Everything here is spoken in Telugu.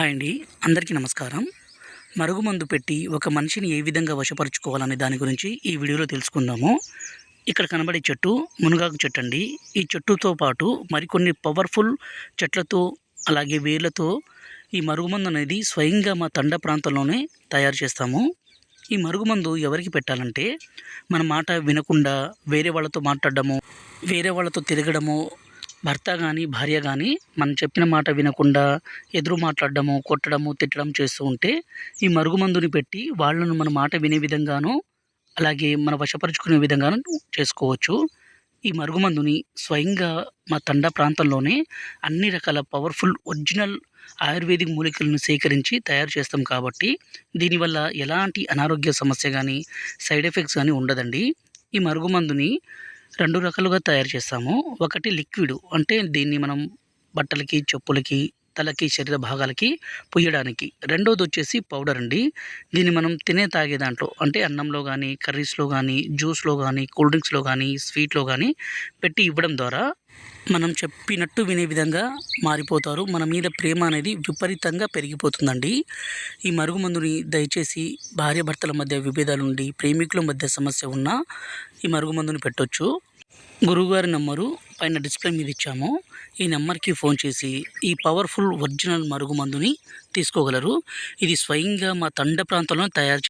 హాయ్ అండి. అందరికీ నమస్కారం. మరుగుమందు పెట్టి ఒక మనిషిని ఏ విధంగా వశపరుచుకోవాలనే దాని గురించి ఈ వీడియోలో తెలుసుకుందాము. ఇక్కడ కనబడే చెట్టు మునగాకు చెట్టు అండి. ఈ చెట్టుతో పాటు మరికొన్ని పవర్ఫుల్ చెట్లతో అలాగే వేర్లతో ఈ మరుగుమందు అనేది స్వయంగా మా తండ ప్రాంతంలోనే తయారు చేస్తాము. ఈ మరుగుమందు ఎవరికి పెట్టాలంటే మన మాట వినకుండా వేరే వాళ్ళతో మాట్లాడడము వేరే వాళ్ళతో తిరగడము భర్త కానీ భార్య కానీ మనం చెప్పిన మాట వినకుండా ఎదురు మాట్లాడడము కొట్టడము తిట్టడం చేస్తూ ఉంటే ఈ మరుగుమందుని పెట్టి వాళ్ళను మన మాట వినే విధంగాను అలాగే మన వశపరుచుకునే విధంగాను చేసుకోవచ్చు. ఈ మరుగుమందుని స్వయంగా మా తండా ప్రాంతంలోనే అన్ని రకాల పవర్ఫుల్ ఒరిజినల్ ఆయుర్వేదిక్ మూలికలను సేకరించి తయారు చేస్తాం కాబట్టి దీనివల్ల ఎలాంటి అనారోగ్య సమస్య కానీ సైడ్ ఎఫెక్ట్స్ కానీ ఉండదండి. ఈ మరుగుమందుని రెండు రకాలుగా తయారు చేస్తాము. ఒకటి లిక్విడ్ అంటే దీన్ని మనం బట్టలకి చెప్పులకి తలకి శరీర భాగాలకి పొయ్యడానికి. రెండోది వచ్చేసి పౌడర్ అండి. దీన్ని మనం తినే తాగే దాంట్లో అంటే అన్నంలో కానీ కర్రీస్లో కానీ జ్యూస్లో కానీ కూల్ డ్రింక్స్లో కానీ స్వీట్లో కానీ పెట్టి ఇవ్వడం ద్వారా మనం చెప్పినట్టు వినే విధంగా మారిపోతారు. మన మీద ప్రేమ అనేది విపరీతంగా పెరిగిపోతుందండి. ఈ మరుగుమందుని దయచేసి భార్యాభర్తల మధ్య విభేదాలు ఉండి ప్రేమికుల మధ్య సమస్య ఉన్నా ఈ మరుగుమందుని పెట్టొచ్చు. గురువుగారి నెంబరు పైన డిస్ప్లే మీద ఇచ్చాము. ఈ నెంబర్కి ఫోన్ చేసి ఈ పవర్ఫుల్ ఒరిజినల్ మరుగుమందుని తీసుకోగలరు. ఇది స్వయంగా మా తండ ప్రాంతంలో తయారు